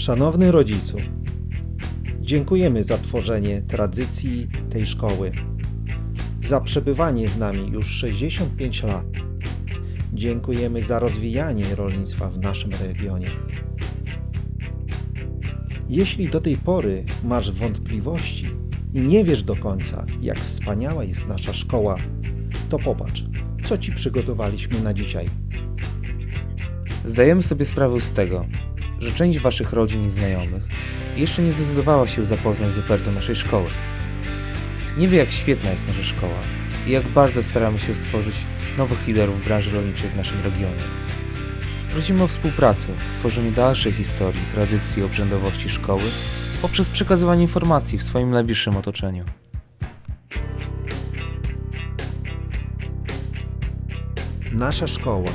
Szanowny rodzicu, dziękujemy za tworzenie tradycji tej szkoły, za przebywanie z nami już 65 lat. Dziękujemy za rozwijanie rolnictwa w naszym regionie. Jeśli do tej pory masz wątpliwości i nie wiesz do końca, jak wspaniała jest nasza szkoła, to popatrz, co Ci przygotowaliśmy na dzisiaj. Zdajemy sobie sprawę z tego, że część Waszych rodzin i znajomych jeszcze nie zdecydowała się zapoznać z ofertą naszej szkoły. Nie wie, jak świetna jest nasza szkoła i jak bardzo staramy się stworzyć nowych liderów branży rolniczej w naszym regionie. Prosimy o współpracę w tworzeniu dalszej historii, tradycji i obrzędowości szkoły poprzez przekazywanie informacji w swoim najbliższym otoczeniu. Nasza szkoła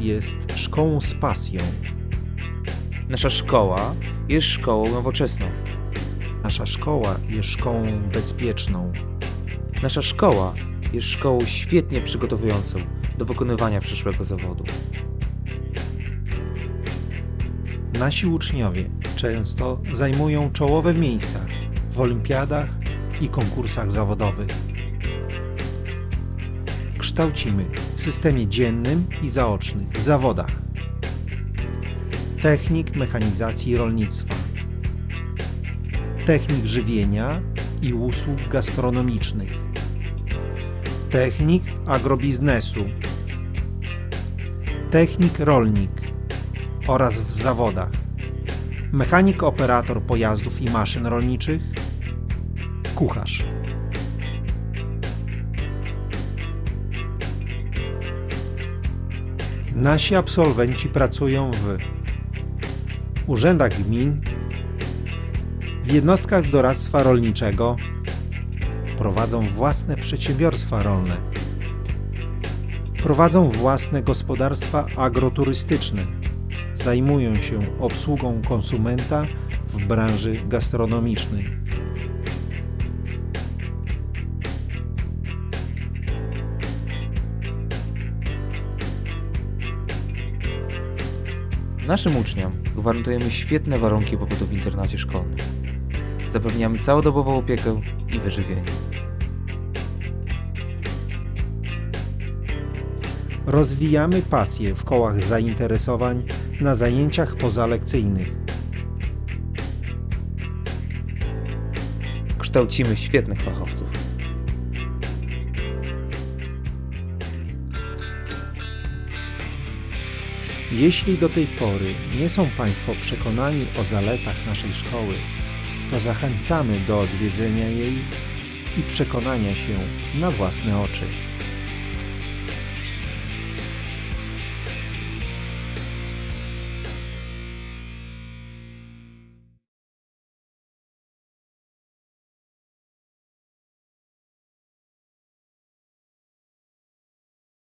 jest szkołą z pasją. Nasza szkoła jest szkołą nowoczesną. Nasza szkoła jest szkołą bezpieczną. Nasza szkoła jest szkołą świetnie przygotowującą do wykonywania przyszłego zawodu. Nasi uczniowie często zajmują czołowe miejsca w olimpiadach i konkursach zawodowych. Kształcimy w systemie dziennym i zaocznych w zawodach technik mechanizacji rolnictwa, technik żywienia i usług gastronomicznych, technik agrobiznesu, technik rolnik oraz w zawodach mechanik operator pojazdów i maszyn rolniczych, kucharz. Nasi absolwenci pracują w urzędach gmin, w jednostkach doradztwa rolniczego, prowadzą własne przedsiębiorstwa rolne, prowadzą własne gospodarstwa agroturystyczne, zajmują się obsługą konsumenta w branży gastronomicznej. Naszym uczniom gwarantujemy świetne warunki pobytu w internacie szkolnym. Zapewniamy całodobową opiekę i wyżywienie. Rozwijamy pasję w kołach zainteresowań na zajęciach pozalekcyjnych. Kształcimy świetnych fachowców. Jeśli do tej pory nie są Państwo przekonani o zaletach naszej szkoły, to zachęcamy do odwiedzenia jej i przekonania się na własne oczy.